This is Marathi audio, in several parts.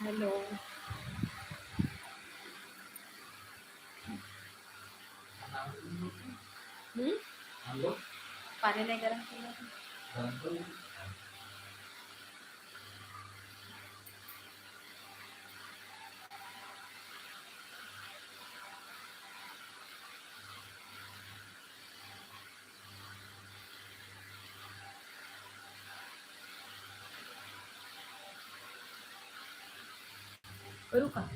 हॅलो पाणी नाही गरम केलं करू का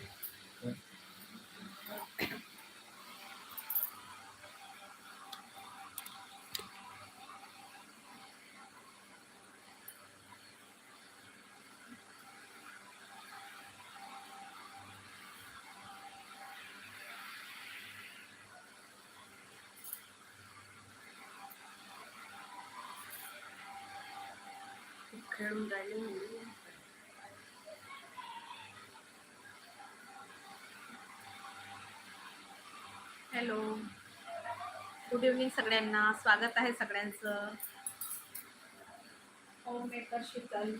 खेळून राहिले मुली. हॅलो. गुड इव्हनिंग सगळ्यांना. स्वागत आहे सगळ्यांचं. Home maker Sheetal.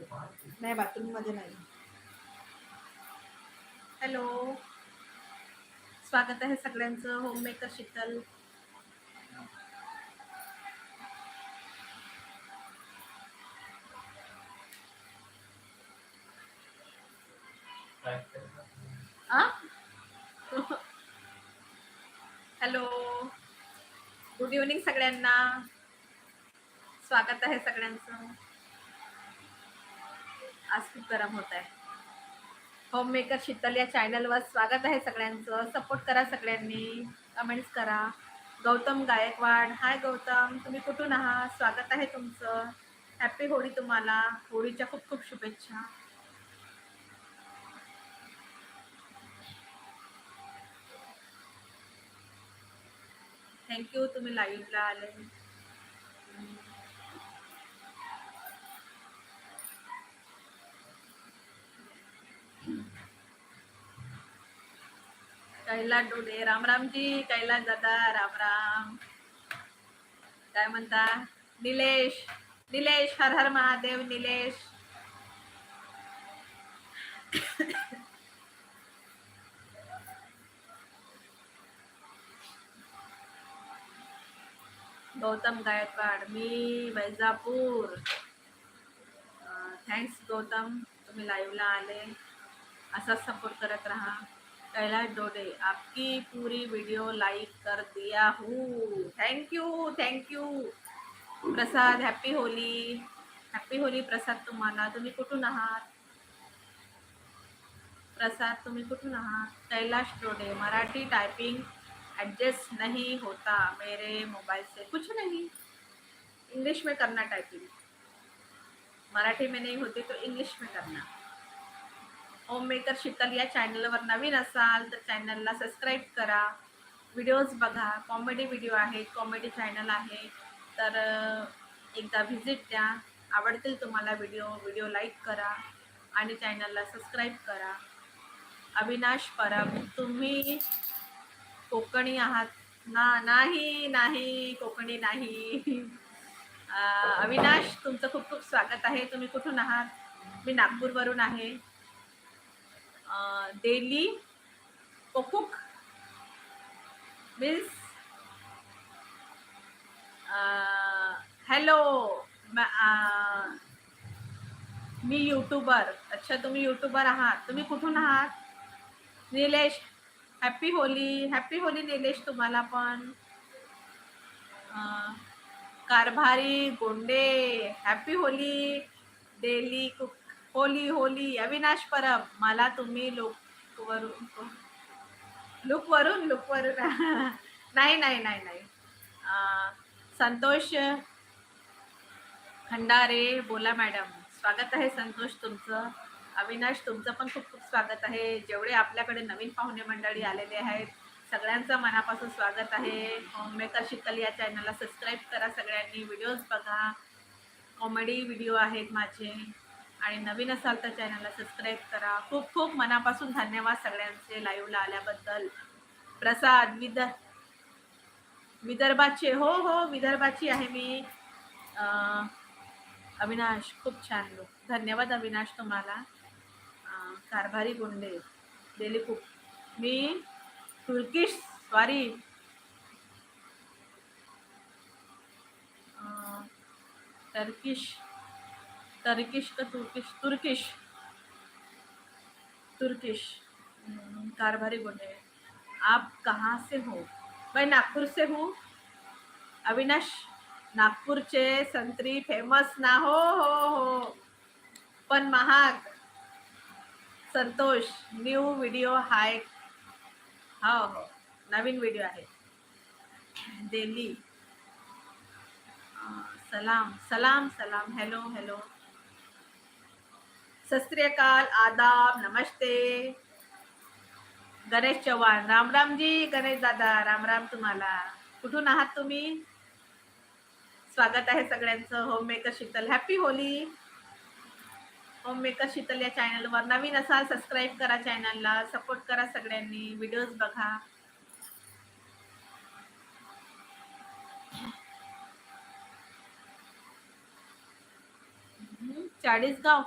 नाही बाथरूममध्ये नाही. हॅलो. स्वागत आहे सगळ्यांचं. Home maker Sheetal. आ? हॅलो. गुड इव्हनिंग सगळ्यांना. स्वागत आहे सगळ्यांचं. आज खूप गरम होत आहे. होम मेकर शीतल या चॅनलवर स्वागत आहे सगळ्यांचं. सपोर्ट करा सगळ्यांनी. कमेंट्स करा. गौतम गायकवाड. हाय गौतम. तुम्ही कुठून आहात? स्वागत आहे तुमचं. हॅपी होळी तुम्हाला. होळीच्या खूप खूप शुभेच्छा. थँक्यू तुम्ही लाईव्हला आले. कैलास डोले. राम रामजी कैलास दादा राम राम. काय म्हणता? निलेश निलेश हर हर महादेव निलेश. गौतम गायकवाड मी वैजापूर. थँक्स गौतम तुम्ही लाईव्हला आले. असाच सपोर्ट करत राहा. कैलाश डोडे, आपकी पूरी वीडियो लाइक कर दिया हूँ। Thank you thank you Prasad happy Holi. Happy Holi Prasad तुम्हाला तुम्ही कुठून आहात? प्रसाद, तुम्ही कुठून आहात? कैलाश डोडे, मराठी टाइपिंग एडजस्ट नहीं होता मेरे मोबाइल से। कुछ नहीं इंग्लिश में करना टाइपिंग मराठी में नहीं होती तो इंग्लिश में करना। होम मेकर शीतल या चॅनलवर नवीन असाल तर चॅनलला सबस्क्राईब करा. व्हिडिओज बघा. कॉमेडी व्हिडिओ आहेत. कॉमेडी चॅनल आहे. तर एकदा व्हिजिट द्या. आवडतील तुम्हाला व्हिडिओ व्हिडिओ लाईक करा आणि चॅनलला सबस्क्राईब करा. अविनाश परब तुम्ही कोकणी आहात. ना नाही नाही कोकणी नाही. अविनाश तुमचं खूप खूप स्वागत आहे. तुम्ही कुठून आहात? मी नागपूरवरून आहे. Um, daily cook means hello मी यूट्यूबर अच्छा तुम्ही यूट्यूबर आहात. तुम्ही कुठून आहात? निलेश. हॅपी होली हॅपी होली निलेश तुम्हाला पण. Karbhari Gonde. Happy Holi daily cook Holi Holi Avinash Parab. मला तुम्ही लुक वरून लुक वरून लुक वरून. नाही नाही नाही नाही. संतोष खंडारे बोला मॅडम. स्वागत आहे संतोष तुमचं. अविनाश तुमचं पण खूप खूप स्वागत आहे. जेवढे आपल्याकडे नवीन पाहुणे मंडळी आलेले आहेत सगळ्यांचं मनापासून स्वागत आहे. होममेकर शिकल या चॅनलला सबस्क्राईब करा सगळ्यांनी. व्हिडिओज बघा. कॉमेडी व्हिडिओ आहेत माझे. आणि नवीन असाल तर चॅनलला सबस्क्राईब करा. खूप खूप मनापासून धन्यवाद सगळ्यांचे लाईव्हला आल्याबद्दल. प्रसाद विदर विदर्भाचे हो हो विदर्भाची आहे मी. अविनाश खूप छान लोक धन्यवाद अविनाश तुम्हाला. कारभारी गुंडे डेली कुक मी तुर्किश स्वारी. टर्किश टर्किश का Turkish Turkish Turkish Karbhari Gunde आप कहाँ से हो? मैं नागपूर से हूँ। अविनाश नागपूरचे संत्री फ़ेमस ना हो हो हो। पण महाग। संतोष न्यू व्हिडिओ हाय हो हो। नवीन व्हिडिओ आहे। दिल्ली। सलाम सलाम सलाम। हॅलो हॅलो सत आदाब नमस्ते. गणेश चव्हाण राम राम जी गणेश दादा राम राम तुम्हाला. कुठून आहात तुम्ही? स्वागत आहे सगळ्यांचं. Home maker Sheetal. Happy Holi home maker Sheetal या चॅनलवर नवीन असाल सबस्क्राईब करा चॅनलला सपोर्ट करा सगळ्यांनी. व्हिडिओज बघा. चाळीसगाव.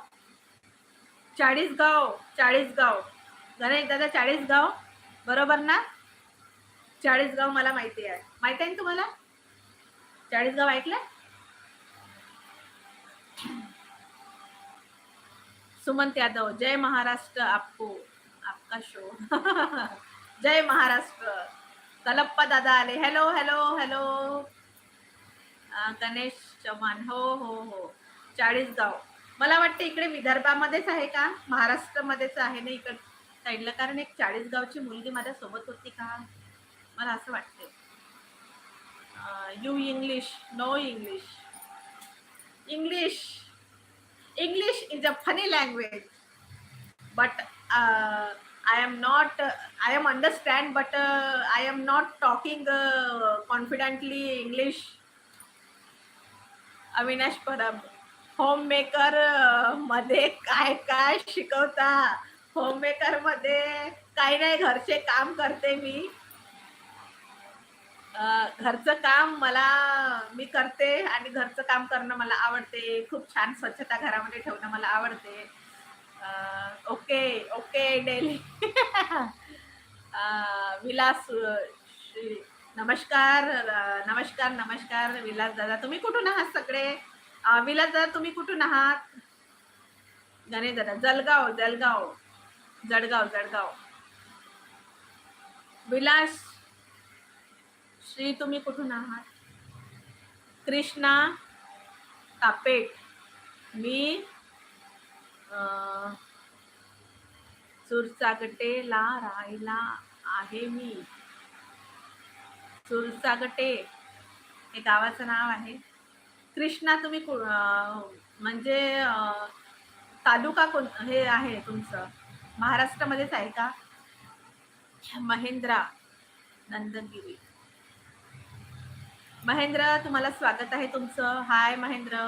चाळीसगाव चाळीसगाव. गणेश दादा चाळीसगाव बरोबर ना? चाळीसगाव मला माहिती आहे. माहिती आहे ना तुम्हाला? चाळीसगाव ऐकलं सुमंत यादव जय महाराष्ट्र आपको. आपका शो जय महाराष्ट्र. कलप्पा दादा आले. Hello hello hello Ganesh Chavan. हो हो हो. चाळीसगाव. मला वाटतं इकडे विदर्भामध्येच आहे का? महाराष्ट्रामध्येच आहे ना इकड? साईडला कारण एक चाळीसगावची मुलगी माझ्या सोबत होती का? मला असं वाटते. You English no English English English is a funny language but I am not I am understand but I am not talking confidently English Avinash Parab home मेकरमध्ये काय काय शिकवता? होम मेकरमध्ये काही नाही घरचे काम करते मी. घरचं काम मला मी करते आणि घरचं काम करणं मला आवडते. खूप छान स्वच्छता घरामध्ये ठेवणं मला आवडते. ओके ओके डेली विलास नमस्कार नमस्कार नमस्कार विलास दादा. तुम्ही कुठून आहात सगळे? अं, जर दादा तुम्ही कुठून आहात? गणेश दादा जळगाव जलगाव जळगाव जळगाव. विलास श्री तुम्ही कुठून आहात? कृष्णा तापेट. मी सुरसागटेला राहायला आहे मी. सुरसागटे हे गावाचं नाव आहे. कृष्णा तुम्ही म्हणजे तालुका कोण हे आहे तुमचं? महाराष्ट्रामध्येच आहे का? महेंद्रा नंदगिरी महेंद्र तुम्हाला स्वागत आहे तुमचं. Hi Mahendra.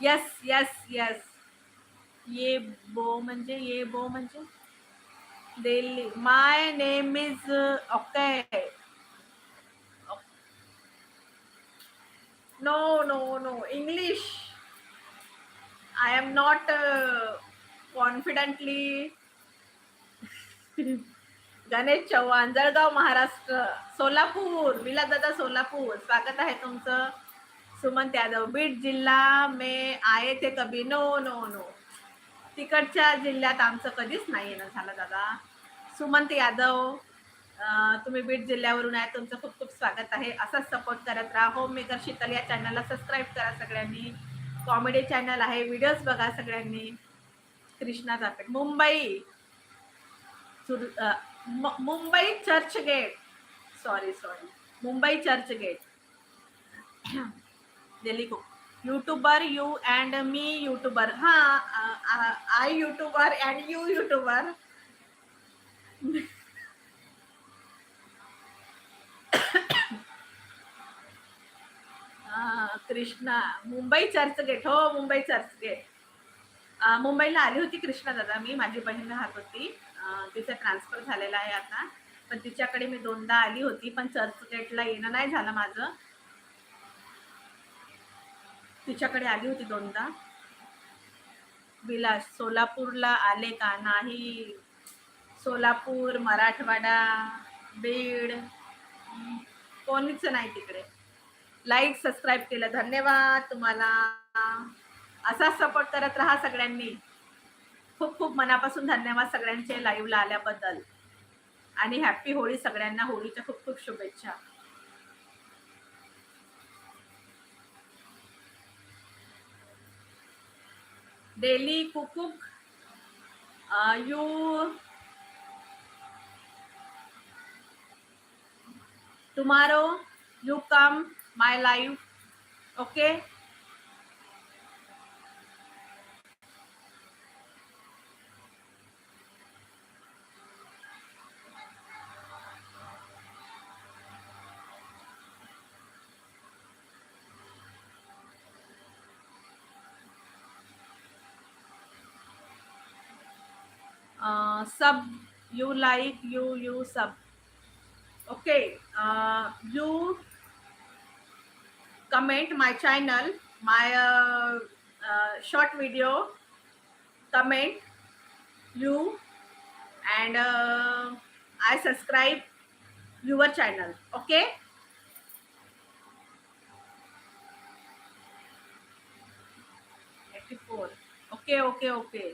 Yes yes yes ये बो म्हणजे ये बो म्हणजे? Delhi. My name is okay no no no English I not not confidently. Ganesh Chavan Jalgaon Maharashtra. Solapur. विलादादा Solapur. स्वागत आहे तुमचं. सुमंत यादव. बीड जिल्हा मे आये ते कभी नो नो नो तिकडच्या जिल्ह्यात आमचं कधीच नाही ना झालं दादा. सुमंत यादव. तुम्ही बीड जिल्ह्यावरून आहे. तुमचं खूप खूप स्वागत आहे. असाच सपोर्ट करत राहा. होम मेकर शीतल या चॅनलला सबस्क्राईब करा सगळ्यांनी. कॉमेडी चॅनल आहे. व्हिडिओज बघा सगळ्यांनी. Krishna जापेट Mumbai. Mumbai church gate sorry sorry Mumbai church gate Delhi को यूट्यूबर यू अँड मी यूट्यूबर हां I YouTuber and you YouTuber Krishna Mumbai Churchgate हो मुंबई चर्चगेट मुंबईला आली होती कृष्णा दादा. मी माझी बहीण राहत होती. तिचा ट्रान्सफर झालेला आहे आता. पण तिच्याकडे मी दोनदा आली होती पण चर्चगेटला येणं नाही झालं माझं. तिच्याकडे आली होती दोनदा. विलास सोलापूरला आले का नाही? सोलापूर मराठवाडा बीड. कोणीच नाही तिकडे. लाईक सबस्क्राईब केलं. धन्यवाद तुम्हाला. असाच सपोर्ट करत राहा सगळ्यांनी. खूप खूप मनापासून धन्यवाद सगळ्यांचे लाईव्हला आल्याबद्दल. आणि हॅप्पी होळी सगळ्यांना. होळीच्या खूप खूप शुभेच्छा. Daily cook you tomorrow you come my life okay? Uh, sub you like you you sub okay uh, you comment my channel my uh, uh, short video comment you and uh, i subscribe your channel okay? Okay okay okay.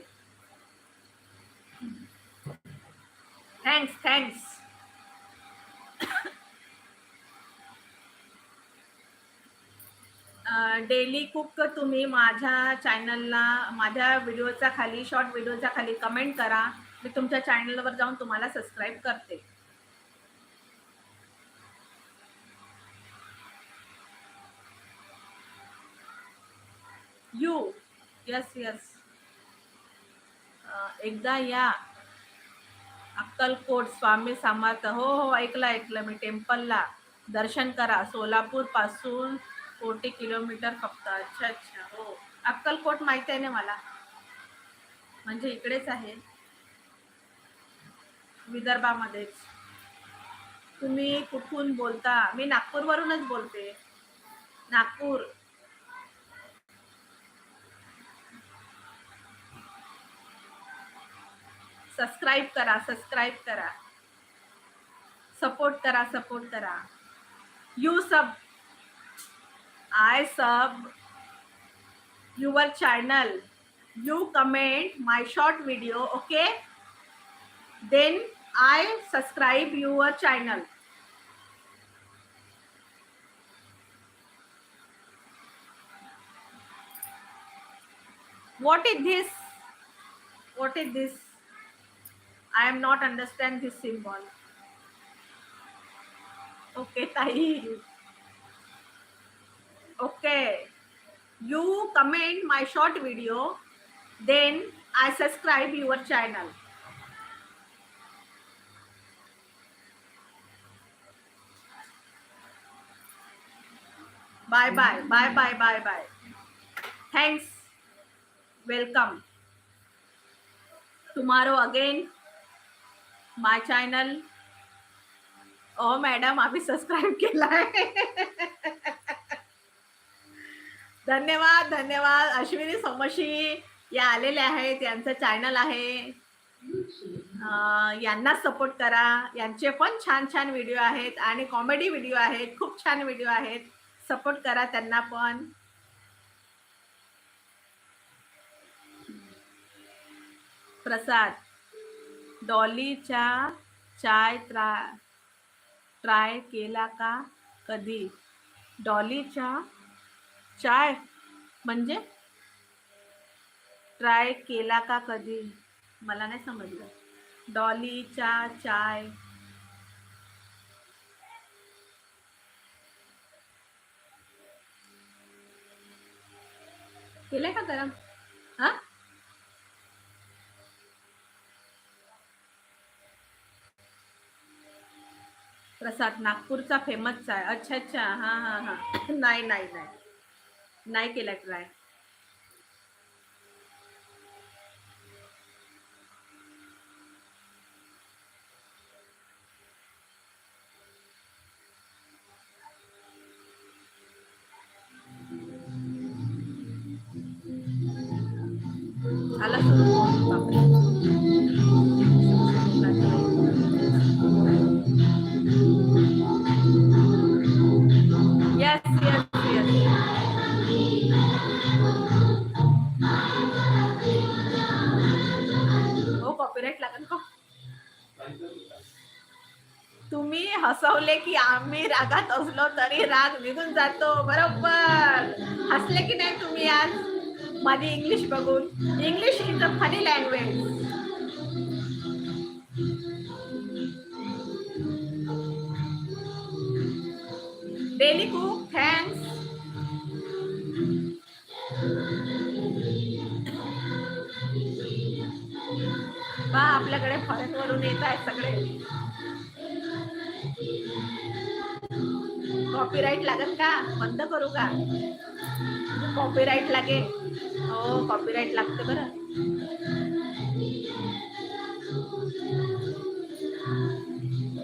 Thanks thanks daily cook तुम्ही माझ्या चॅनलला माझ्या व्हिडिओच्या खाली शॉर्ट व्हिडिओच्या खाली कमेंट करा. मी तुमच्या चॅनलवर जाऊन तुम्हाला सबस्क्राईब करते. You yes yes. एकदा या. अक्कलकोट स्वामी समर्थ. हो हो ऐकलं ऐकलं मी. टेम्पलला दर्शन करा. सोलापूरपासून फोर्टी किलोमीटर फक्त. अच्छा अच्छा. हो. अक्कलकोट माहिती आहे ना मला? म्हणजे इकडेच आहे. विदर्भामध्येच. तुम्ही कुठून बोलता? मी नागपूरवरूनच बोलते. नागपूर. सब्सक्राइब करा सब्सक्राइब करा. सपोर्ट करा सपोर्ट करा. You sub I sub your channel you comment my short video okay then I subscribe your channel what is this? What is this? I am not understand this symbol. Okay, Tahi. okay. You comment my short video then i subscribe your channel. Bye bye. Bye bye bye bye. Thanks. Welcome. Tomorrow again my channel. Oh madam आम्ही सबस्क्राईब केला आहे धन्यवाद धन्यवाद. अश्विनी सोमशी या आलेल्या आहेत यांचं चॅनल आहे. यांना सपोर्ट करा. यांचे पण छान छान व्हिडिओ आहेत आणि कॉमेडी व्हिडिओ आहेत. खूप छान व्हिडिओ आहेत. सपोर्ट करा त्यांना पण. प्रसाद. डॉली चा चाय त्रा, ट्राय केला का कधी? डॉली चा चाय म्हणजे? ट्राय केला का कधी? मला समझ ल डॉली चा चाय. केलं का गरम? प्रसाद नागपूरचा फेमसचा आहे. अच्छा अच्छा. हां हां हां. नाही नाही नाही. नाही केला ट्राय हसवले की आम्ही रागात असलो तरी राग निघून जातो बरोबर? हसले की नाही तुम्ही आज? माझी इंग्लिश बघून. English is a funny language daily cook thanks बा आपल्याकडे फॉरेन वरून येत आहेत सगळे. लागेल का? बंद करू का? कॉपीराईट लागेल हो कॉपीराईट लागते बरं.